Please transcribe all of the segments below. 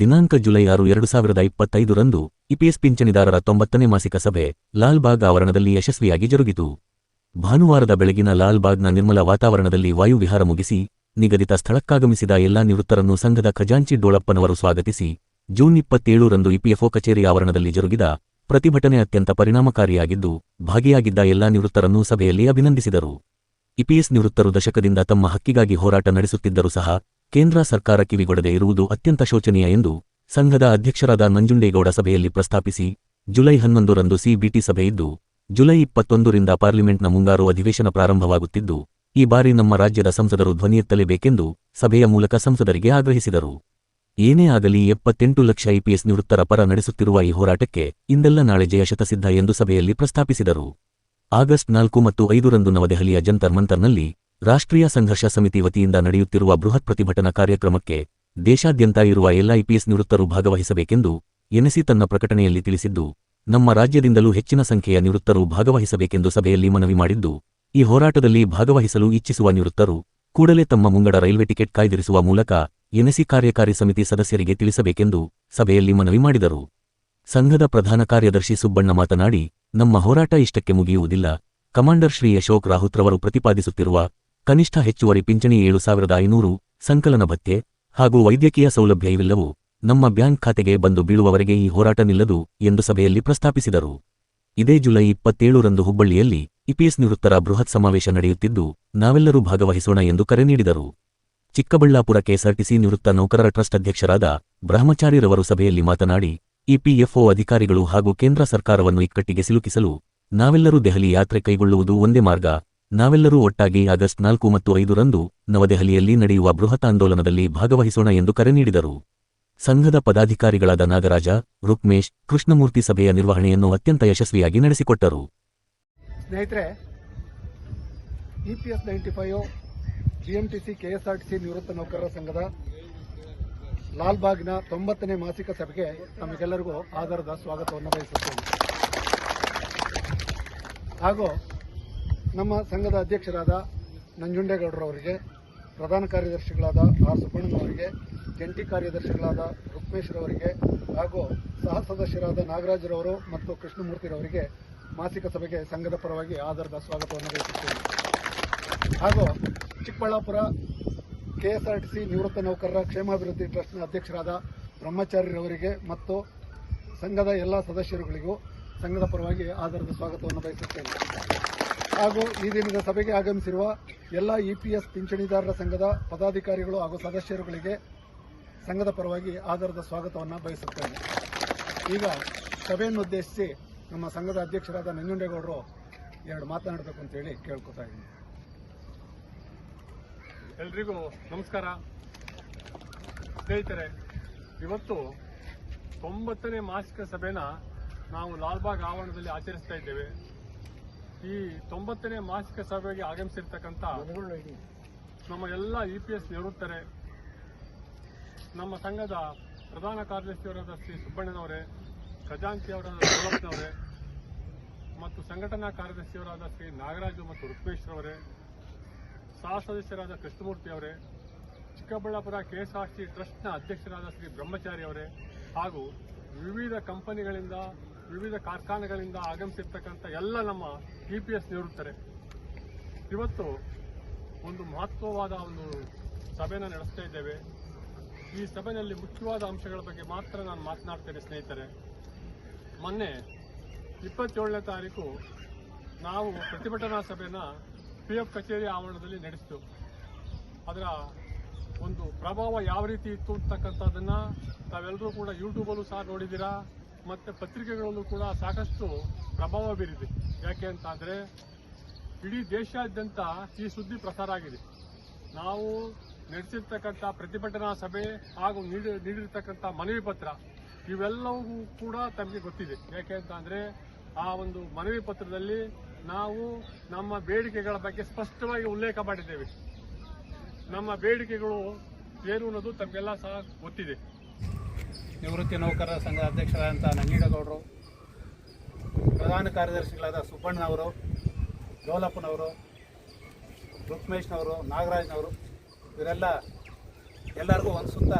ದಿನಾಂಕ ಜುಲೈ ಆರು, ಎರಡು ಸಾವಿರದ ಇಪ್ಪತ್ತೈದರಂದು ಇಪಿಎಸ್ ಪಿಂಚಣಿದಾರರ ತೊಂಬತ್ತನೇ ಮಾಸಿಕ ಸಭೆ ಲಾಲ್ಬಾಗ್ ಆವರಣದಲ್ಲಿ ಯಶಸ್ವಿಯಾಗಿ ಜರುಗಿತು. ಭಾನುವಾರದ ಬೆಳಗಿನ ಲಾಲ್ಬಾಗ್ನ ನಿರ್ಮಲ ವಾತಾವರಣದಲ್ಲಿ ವಾಯುವಿಹಾರ ಮುಗಿಸಿ, ನಿಗದಿತ ಸ್ಥಳಕ್ಕಾಗಮಿಸಿದ ಎಲ್ಲಾ ನಿವೃತ್ತರನ್ನು ಸಂಘದ ಖಜಾಂಚಿ ಡೋಳಪ್ಪನವರು ಸ್ವಾಗತಿಸಿ, ಜೂನ್ ಇಪ್ಪತ್ತೇಳರಂದು ಇಪಿಎಫ್ಒ ಕಚೇರಿ ಆವರಣದಲ್ಲಿ ಜರುಗಿದ ಪ್ರತಿಭಟನೆ ಅತ್ಯಂತ ಪರಿಣಾಮಕಾರಿಯಾಗಿದ್ದು, ಭಾಗಿಯಾಗಿದ್ದ ಎಲ್ಲಾ ನಿವೃತ್ತರನ್ನು ಸಭೆಯಲ್ಲಿ ಅಭಿನಂದಿಸಿದರು. ಇಪಿಎಸ್ ನಿವೃತ್ತರು ದಶಕದಿಂದ ತಮ್ಮ ಹಕ್ಕಿಗಾಗಿ ಹೋರಾಟ ನಡೆಸುತ್ತಿದ್ದರೂ ಸಹ ಕೇಂದ್ರ ಸರ್ಕಾರ ಕಿವಿಗೊಡದೆ ಇರುವುದು ಅತ್ಯಂತ ಶೋಚನೀಯ ಎಂದು ಸಂಘದ ಅಧ್ಯಕ್ಷರಾದ ನಂಜುಂಡೇಗೌಡ ಸಭೆಯಲ್ಲಿ ಪ್ರಸ್ತಾಪಿಸಿ ಜುಲೈ ಹನ್ನೊಂದರಂದು ಸಿಬಿಟಿ ಸಭೆ ಇದ್ದು, ಜುಲೈ ಇಪ್ಪತ್ತೊಂದರಿಂದ ಪಾರ್ಲಿಮೆಂಟ್ನ ಮುಂಗಾರು ಅಧಿವೇಶನ ಪ್ರಾರಂಭವಾಗುತ್ತಿದ್ದು, ಈ ಬಾರಿ ನಮ್ಮ ರಾಜ್ಯದ ಸಂಸದರು ಧ್ವನಿಯೆತ್ತಲೇಬೇಕೆಂದು ಸಭೆಯ ಮೂಲಕ ಸಂಸದರಿಗೆ ಆಗ್ರಹಿಸಿದರು. ಏನೇ ಆಗಲಿ ಎಪ್ಪತ್ತೆಂಟು ಲಕ್ಷ ಐಪಿಎಸ್ ನಿವೃತ್ತರ ಪರ ನಡೆಸುತ್ತಿರುವ ಈ ಹೋರಾಟಕ್ಕೆ ಇಂದೆಲ್ಲ ನಾಳೆ ಜಯ ಶತಸಿದ್ಧ ಎಂದು ಸಭೆಯಲ್ಲಿ ಪ್ರಸ್ತಾಪಿಸಿದರು. ಆಗಸ್ಟ್ ನಾಲ್ಕು ಮತ್ತು ಐದರಂದು ನವದೆಹಲಿಯ ಜಂತರ್ ಮಂತರ್ನಲ್ಲಿ ರಾಷ್ಟ್ರೀಯ ಸಂಘರ್ಷ ಸಮಿತಿ ವತಿಯಿಂದ ನಡೆಯುತ್ತಿರುವ ಬೃಹತ್ ಪ್ರತಿಭಟನಾ ಕಾರ್ಯಕ್ರಮಕ್ಕೆ ದೇಶಾದ್ಯಂತ ಇರುವ ಎಲ್ಐಪಿಎಸ್ ನಿವೃತ್ತರು ಭಾಗವಹಿಸಬೇಕೆಂದು ಎನ್ಎಸಿ ತನ್ನ ಪ್ರಕಟಣೆಯಲ್ಲಿ ತಿಳಿಸಿದ್ದು, ನಮ್ಮ ರಾಜ್ಯದಿಂದಲೂ ಹೆಚ್ಚಿನ ಸಂಖ್ಯೆಯ ನಿವೃತ್ತರು ಭಾಗವಹಿಸಬೇಕೆಂದು ಸಭೆಯಲ್ಲಿ ಮನವಿ ಮಾಡಿದ್ದು, ಈ ಹೋರಾಟದಲ್ಲಿ ಭಾಗವಹಿಸಲು ಇಚ್ಛಿಸುವ ನಿವೃತ್ತರು ಕೂಡಲೇ ತಮ್ಮ ಮುಂಗಡ ರೈಲ್ವೆ ಟಿಕೆಟ್ ಕಾಯ್ದಿರಿಸುವ ಮೂಲಕ ಎನ್ಎಸಿ ಕಾರ್ಯಕಾರಿ ಸಮಿತಿ ಸದಸ್ಯರಿಗೆ ತಿಳಿಸಬೇಕೆಂದು ಸಭೆಯಲ್ಲಿ ಮನವಿ ಮಾಡಿದರು. ಸಂಘದ ಪ್ರಧಾನ ಕಾರ್ಯದರ್ಶಿ ಸುಬ್ಬಣ್ಣ ಮಾತನಾಡಿ, ನಮ್ಮ ಹೋರಾಟ ಇಷ್ಟಕ್ಕೆ ಮುಗಿಯುವುದಿಲ್ಲ. ಕಮಾಂಡರ್ ಶ್ರೀ ಅಶೋಕ್ ರಾಹುತ್ರವರು ಪ್ರತಿಪಾದಿಸುತ್ತಿರುವ ಕನಿಷ್ಠ ಹೆಚ್ಚುವರಿ ಪಿಂಚಣಿ ಏಳು ಸಾವಿರದ ಐನೂರು, ಸಂಕಲನ ಭತ್ಯೆ ಹಾಗೂ ವೈದ್ಯಕೀಯ ಸೌಲಭ್ಯ ಇವೆಲ್ಲವೂ ನಮ್ಮ ಬ್ಯಾಂಕ್ ಖಾತೆಗೆ ಬಂದು ಬೀಳುವವರೆಗೆ ಈ ಹೋರಾಟ ನಿಲ್ಲದು ಎಂದು ಸಭೆಯಲ್ಲಿ ಪ್ರಸ್ತಾಪಿಸಿದರು. ಇದೇ ಜುಲೈ ಇಪ್ಪತ್ತೇಳರಂದು ಹುಬ್ಬಳ್ಳಿಯಲ್ಲಿ ಇಪಿಎಸ್ ನಿವೃತ್ತರ ಬೃಹತ್ ಸಮಾವೇಶ ನಡೆಯುತ್ತಿದ್ದು, ನಾವೆಲ್ಲರೂ ಭಾಗವಹಿಸೋಣ ಎಂದು ಕರೆ ನೀಡಿದರು. ಚಿಕ್ಕಬಳ್ಳಾಪುರ ಕೆಎಸ್ಆರ್ಟಿಸಿ ನಿವೃತ್ತ ನೌಕರರ ಟ್ರಸ್ಟ್ ಅಧ್ಯಕ್ಷರಾದ ಬ್ರಹ್ಮಚಾರಿರವರು ಸಭೆಯಲ್ಲಿ ಮಾತನಾಡಿ ಇಪಿಎಫ್ಒ ಅಧಿಕಾರಿಗಳು ಹಾಗೂ ಕೇಂದ್ರ ಸರ್ಕಾರವನ್ನು ಇಕ್ಕಟ್ಟಿಗೆ ಸಿಲುಕಿಸಲು ನಾವೆಲ್ಲರೂ ದೆಹಲಿ ಯಾತ್ರೆ ಕೈಗೊಳ್ಳುವುದು ಒಂದೇ ಮಾರ್ಗ. ನಾವೆಲ್ಲರೂ ಒಟ್ಟಾಗಿ ಆಗಸ್ಟ್ ನಾಲ್ಕು ಮತ್ತು ಐದರಂದು ನವದೆಹಲಿಯಲ್ಲಿ ನಡೆಯುವ ಬೃಹತ್ ಆಂದೋಲನದಲ್ಲಿ ಭಾಗವಹಿಸೋಣ ಎಂದು ಕರೆ ನೀಡಿದರು. ಸಂಘದ ಪದಾಧಿಕಾರಿಗಳಾದ ನಾಗರಾಜ, ರುಕ್ಮೇಶ್, ಕೃಷ್ಣಮೂರ್ತಿ ಸಭೆಯ ನಿರ್ವಹಣೆಯನ್ನು ಅತ್ಯಂತ ಯಶಸ್ವಿಯಾಗಿ ನಡೆಸಿಕೊಟ್ಟರು. ಸ್ನೇಹಿತರೆ, EPS ninety five, GMTC M T C K S R T C ನಿವೃತ್ತ ನೌಕರರ ಸಂಘದ ಲಾಲ್ಬಾಗ್ನ ತೊಂಬತ್ತನೇ ಮಾಸಿಕ ಸಭೆಗೆ ತಮಗೆಲ್ಲರಿಗೂ ಆಧಾರದ ಸ್ವಾಗತವನ್ನು ಬಯಸುತ್ತೇನೆ. ಹಾಗೂ ನಮ್ಮ ಸಂಘದ ಅಧ್ಯಕ್ಷರಾದ ನಂಜುಂಡೇಗೌಡರವರಿಗೆ ಪ್ರಧಾನ ಕಾರ್ಯದರ್ಶಿಗಳಾದ ಆರ್ ಸುಬ್ಬಣ್ಣನವರಿಗೆ ಜಂಟಿ ಕಾರ್ಯದರ್ಶಿಗಳಾದ ರುಕ್ಮೇಶ್ರವರಿಗೆ ಹಾಗೂ ಸಹ ಸದಸ್ಯರಾದ ನಾಗರಾಜರವರು ಮತ್ತು ಕೃಷ್ಣಮೂರ್ತಿರವರಿಗೆ ಮಾಸಿಕ ಸಭೆಗೆ ಸಂಘದ ಪರವಾಗಿ ಆಧಾರದ ಸ್ವಾಗತವನ್ನು ಬಯಸುತ್ತೇನೆ ಹಾಗೂ ಚಿಕ್ಕಬಳ್ಳಾಪುರ ಕೆಎಸ್ಆರ್ಟಿಸಿ ನಿವೃತ್ತ ನೌಕರರ ಕ್ಷೇಮಾಭಿವೃದ್ಧಿ ಟ್ರಸ್ಟ್ನ ಅಧ್ಯಕ್ಷರಾದ ಬ್ರಹ್ಮಚಾರ್ಯರವರಿಗೆ ಮತ್ತು ಸಂಘದ ಎಲ್ಲ ಸದಸ್ಯರುಗಳಿಗೂ ಸಂಘದ ಪರವಾಗಿ ಆಧಾರದ ಸ್ವಾಗತವನ್ನು ಬಯಸುತ್ತೇನೆ. ಹಾಗೂ ಈ ದಿನದ ಸಭೆಗೆ ಆಗಮಿಸಿರುವ ಎಲ್ಲ ಇಪಿಎಸ್ ಪಿಂಚಣಿದಾರರ ಸಂಘದ ಪದಾಧಿಕಾರಿಗಳು ಹಾಗೂ ಸದಸ್ಯರುಗಳಿಗೆ ಸಂಘದ ಪರವಾಗಿ ಆಧಾರದ ಸ್ವಾಗತವನ್ನು ಬಯಸುತ್ತೇನೆ. ಈಗ ಸಭೆಯನ್ನು ಉದ್ದೇಶಿಸಿ ನಮ್ಮ ಸಂಘದ ಅಧ್ಯಕ್ಷರಾದ ನಂಜುಂಡೇಗೌಡರು ಎರಡು ಮಾತನಾಡಬೇಕು ಅಂತೇಳಿ ಕೇಳ್ಕೊತಾ ಇದ್ದೀನಿ. ಎಲ್ರಿಗೂ ನಮಸ್ಕಾರ. ಸ್ನೇಹಿತರೆ, ಇವತ್ತು ತೊಂಬತ್ತನೇ ಮಾಸಿಕ ಸಭೆನ ನಾವು ಲಾಲ್ಬಾಗ್ ಆವರಣದಲ್ಲಿ ಆಚರಿಸ್ತಾ ಇದ್ದೇವೆ. ಈ ತೊಂಬತ್ತನೇ ಮಾಸಿಕ ಸಭೆಗೆ ಆಗಮಿಸಿರ್ತಕ್ಕಂಥ ನಮ್ಮ ಎಲ್ಲ ಇ ಪಿ ಎಸ್ ನಿವೃತ್ತರೆ ನಮ್ಮ ಸಂಘದ ಪ್ರಧಾನ ಕಾರ್ಯದರ್ಶಿಯವರಾದ ಶ್ರೀ ಸುಬ್ಬಣ್ಣನವರೇ ಖಜಾಂಚಿ ಅವರಾದ ದೌಲತ್ನವರೇ ಮತ್ತು ಸಂಘಟನಾ ಕಾರ್ಯದರ್ಶಿಯವರಾದ ಶ್ರೀ ನಾಗರಾಜು ಮತ್ತು ರುಕ್ಮೇಶ್ವರವರೇ ಸಹ ಸದಸ್ಯರಾದ ಕೃಷ್ಣಮೂರ್ತಿ ಅವರೇ ಚಿಕ್ಕಬಳ್ಳಾಪುರ ಕೆಎಸ್ಆರ್ಸಿ ಟ್ರಸ್ಟ್ನ ಅಧ್ಯಕ್ಷರಾದ ಶ್ರೀ ಬ್ರಹ್ಮಚಾರಿ ಅವರೇ ಹಾಗೂ ವಿವಿಧ ಕಂಪನಿಗಳಿಂದ ವಿವಿಧ ಕಾರ್ಖಾನೆಗಳಿಂದ ಆಗಮಿಸಿರ್ತಕ್ಕಂಥ ಎಲ್ಲ ನಮ್ಮ ಇ ಪಿ ಎಸ್ ನಿವೃತ್ತರೆ, ಇವತ್ತು ಒಂದು ಮಹತ್ವವಾದ ಒಂದು ಸಭೆನ ನಡೆಸ್ತಾ ಇದ್ದೇವೆ. ಈ ಸಭೆಯಲ್ಲಿ ಮುಖ್ಯವಾದ ಅಂಶಗಳ ಬಗ್ಗೆ ಮಾತ್ರ ನಾನು ಮಾತನಾಡ್ತೇನೆ ಸ್ನೇಹಿತರೆ. ಮೊನ್ನೆ ಇಪ್ಪತ್ತೇಳನೇ ತಾರೀಕು ನಾವು ಪ್ರತಿಭಟನಾ ಸಭೆನ ಪಿ ಎಫ್ ಕಚೇರಿ ಆವರಣದಲ್ಲಿ ನಡೆಸಿತು ಅದರ ಒಂದು ಪ್ರಭಾವ ಯಾವ ರೀತಿ ಇತ್ತು ಅಂತಕ್ಕಂಥದ್ದನ್ನು ತಾವೆಲ್ಲರೂ ಕೂಡ ಯೂಟ್ಯೂಬಲ್ಲೂ ಸಹ ನೋಡಿದ್ದೀರಾ? ಮತ್ತು ಪತ್ರಿಕೆಗಳಲ್ಲೂ ಕೂಡ ಸಾಕಷ್ಟು ಪ್ರಭಾವ ಬೀರಿದೆ. ಯಾಕೆ ಅಂತ ಅಂದರೆ ಇಡೀ ದೇಶಾದ್ಯಂತ ಈ ಸುದ್ದಿ ಪ್ರಸಾರ ಆಗಿದೆ. ನಾವು ನಡೆಸಿರ್ತಕ್ಕಂಥ ಪ್ರತಿಭಟನಾ ಸಭೆ ಹಾಗೂ ನೀಡಿ, ನೀಡಿರ್ತಕ್ಕಂಥ ಮನವಿ ಪತ್ರ, ಇವೆಲ್ಲವೂ ಕೂಡ ತಮಗೆ ಗೊತ್ತಿದೆ. ಯಾಕೆ ಅಂತ ಅಂದರೆ ಆ ಒಂದು ಮನವಿ ಪತ್ರದಲ್ಲಿ ನಾವು ನಮ್ಮ ಬೇಡಿಕೆಗಳ ಬಗ್ಗೆ ಸ್ಪಷ್ಟವಾಗಿ ಉಲ್ಲೇಖ ಮಾಡಿದ್ದೇವೆ. ನಮ್ಮ ಬೇಡಿಕೆಗಳು ಏನು ಅನ್ನೋದು ತಮಗೆಲ್ಲ ಸಹ ಗೊತ್ತಿದೆ. ನಿವೃತ್ತಿ ನೌಕರರ ಸಂಘದ ಅಧ್ಯಕ್ಷರಾದಂಥ ನಂಗೀಡಗೌಡರು, ಪ್ರಧಾನ ಕಾರ್ಯದರ್ಶಿಗಳಾದ ಸುಬ್ಬಣ್ಣನವರು ಡೋಲಪ್ಪನವರು ರುಕ್ಮೇಶ್ನವರು, ನಾಗರಾಜ್ನವರು, ಇವರೆಲ್ಲ ಎಲ್ಲರಿಗೂ ಒಂದು ಸುತ್ತ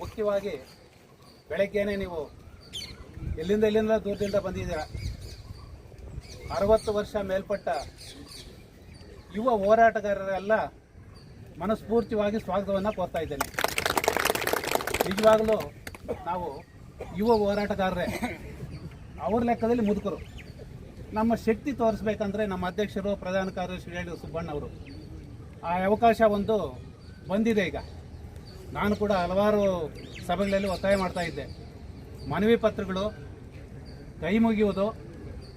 ಮುಖ್ಯವಾಗಿ ಬೆಳಗ್ಗೆನೆ ನೀವು ಎಲ್ಲಿಂದ ಎಲ್ಲಿಂದ ದೂರದಿಂದ ಬಂದಿದ್ದೀರಾ? ಅರವತ್ತು ವರ್ಷ ಮೇಲ್ಪಟ್ಟ ಯುವ ಹೋರಾಟಗಾರರೆಲ್ಲ ಮನಸ್ಫೂರ್ತಿಯಾಗಿ ಸ್ವಾಗತವನ್ನು ಕೋರ್ತಾ ಇದ್ದೇನೆ. ನಿಜವಾಗಲೂ ನಾವು ಯುವ ಹೋರಾಟಗಾರರೇ, ಅವ್ರ ಲೆಕ್ಕದಲ್ಲಿ ಮುದುಕರು. ನಮ್ಮ ಶಕ್ತಿ ತೋರಿಸ್ಬೇಕಂದ್ರೆ ನಮ್ಮ ಅಧ್ಯಕ್ಷರು, ಪ್ರಧಾನ ಕಾರ್ಯದರ್ಶಿ ಹೇಳಿ ಸುಬ್ಬಣ್ಣ ಅವರು. ಆ ಅವಕಾಶ ಒಂದು ಬಂದಿದೆ ಈಗ. ನಾನು ಕೂಡ ಹಲವಾರು ಸಭೆಗಳಲ್ಲಿ ಒತ್ತಾಯ ಮಾಡ್ತಾ ಇದ್ದೆ. ಮನವಿ ಪತ್ರಗಳು ಕೈ ಮುಗಿಯುವುದು.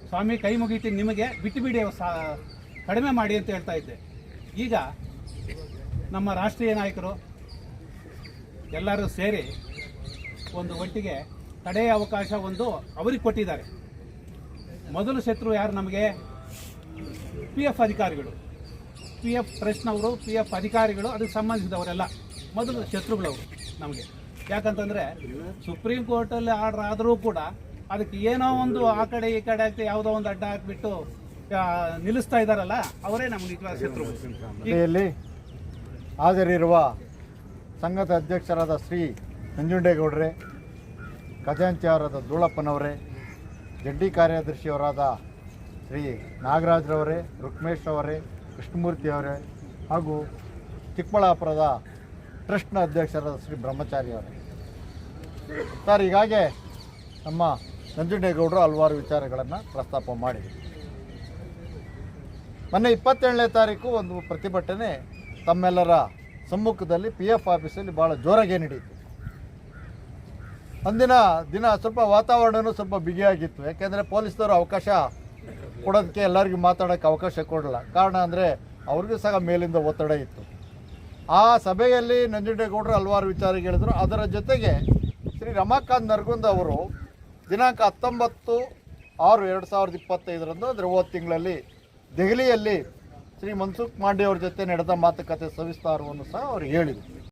ಸ್ವಾಮಿ, ಕೈ ಮುಗಿತೀನಿ ನಿಮಗೆ ಬಿಟ್ಟು ಬಿಡಿ ಕಡಿಮೆ ಮಾಡಿ ಅಂತ ಹೇಳ್ತಾ ಇದ್ದೆ. ಈಗ ನಮ್ಮ ರಾಷ್ಟ್ರೀಯ ನಾಯಕರು ಎಲ್ಲರೂ ಸೇರಿ ಒಂದು ಒಟ್ಟಿಗೆ ತಡೆಯ ಅವಕಾಶ ಒಂದು ಅವರಿಗೆ ಕೊಟ್ಟಿದ್ದಾರೆ. ಮೊದಲು ಶತ್ರು ಯಾರು ನಮಗೆ? ಪಿ ಎಫ್ ಅಧಿಕಾರಿಗಳು. ಪಿ ಎಫ್ ಟ್ರಸ್ಟ್ನವರು ಪಿ ಎಫ್ ಅಧಿಕಾರಿಗಳು, ಅದಕ್ಕೆ ಸಂಬಂಧಿಸಿದವರೆಲ್ಲ. ಮೊದಲು ಶತ್ರುಗಳವರು ನಮಗೆ. ಯಾಕಂತಂದರೆ ಸುಪ್ರೀಂ ಕೋರ್ಟಲ್ಲಿ ಆರ್ಡರ್ ಆದರೂ ಕೂಡ ಅದಕ್ಕೆ ಏನೋ ಒಂದು ಆ ಕಡೆ ಈ ಕಡೆ ಆಗ್ತಿ ಯಾವುದೋ ಒಂದು ಅಡ್ಡ ಹಾಕಿಬಿಟ್ಟು ನಿಲ್ಲಿಸ್ತಾ ಇದ್ದಾರಲ್ಲ, ಅವರೇ ನಮ್ಗೆ ಶತ್ರುಗಳು ಈಗ ಸಭೆಯಲ್ಲಿ ಹಾಜರಿರುವ ಸಂಘದ ಅಧ್ಯಕ್ಷರಾದ ಶ್ರೀ ನಂಜುಂಡೇಗೌಡರೇ, ಖಜಾಂಚಿಯವರಾದ ಧೂಳಪ್ಪನವರೇ ಜಡ್ಡಿ ಕಾರ್ಯದರ್ಶಿಯವರಾದ ಶ್ರೀ ನಾಗರಾಜ್ರವರೇ ರುಕ್ಮೇಶ್ ಅವರೇ ಕೃಷ್ಣಮೂರ್ತಿ ಅವರೇ ಹಾಗೂ ಚಿಕ್ಕಬಳ್ಳಾಪುರದ ಟ್ರಸ್ಟ್ನ ಅಧ್ಯಕ್ಷರಾದ ಶ್ರೀ ಬ್ರಹ್ಮಚಾರಿ ಅವರೇ ಸರ್, ಹೀಗಾಗಿ ನಮ್ಮ ನಂಜುಂಡೇಗೌಡರು ಹಲವಾರು ವಿಚಾರಗಳನ್ನು ಪ್ರಸ್ತಾಪ ಮಾಡಿದರು. ಮೊನ್ನೆ ಇಪ್ಪತ್ತೇಳನೇ ತಾರೀಕು ಒಂದು ಪ್ರತಿಭಟನೆ ತಮ್ಮೆಲ್ಲರ ಸಮ್ಮುಖದಲ್ಲಿ ಪಿ ಎಫ್ ಆಫೀಸಲ್ಲಿ ಭಾಳ ಜೋರಾಗೇ ನಡೀತು ಅಂದಿನ ದಿನ ಸ್ವಲ್ಪ ವಾತಾವರಣನೂ ಸ್ವಲ್ಪ ಬಿಗಿಯಾಗಿತ್ತು ಯಾಕೆಂದರೆ ಪೊಲೀಸ್ನವರು ಅವಕಾಶ ಕೊಡೋದಕ್ಕೆ ಎಲ್ಲರಿಗೂ ಮಾತಾಡೋಕ್ಕೆ ಅವಕಾಶ ಕೊಡಲ್ಲ. ಕಾರಣ ಅಂದರೆ ಅವ್ರಿಗೂ ಸಹ ಮೇಲಿಂದ ಒತ್ತಡ ಇತ್ತು. ಆ ಸಭೆಯಲ್ಲಿ ನಂಜುಂಡೇಗೌಡರು ಹಲವಾರು ವಿಚಾರ ಹೇಳಿದರು. ಅದರ ಜೊತೆಗೆ ಶ್ರೀ ರಮಾಕಾಂತ್ ನರ್ಗುಂದ್ ಅವರು ದಿನಾಂಕ ಹತ್ತೊಂಬತ್ತು ಆರು ಎರಡು ಸಾವಿರದ ಇಪ್ಪತ್ತೈದರಂದು ಅಂದರೆ ಹೋದ ತಿಂಗಳಲ್ಲಿ ದೆಹಲಿಯಲ್ಲಿ ಶ್ರೀ ಮನ್ಸುಖ್ ಮಾಂಡೆ ಅವ್ರ ಜೊತೆ ನಡೆದ ಮಾತುಕತೆ ಸವಿಸ್ತಾರವನ್ನು ಸಹ ಅವರು ಹೇಳಿದರು.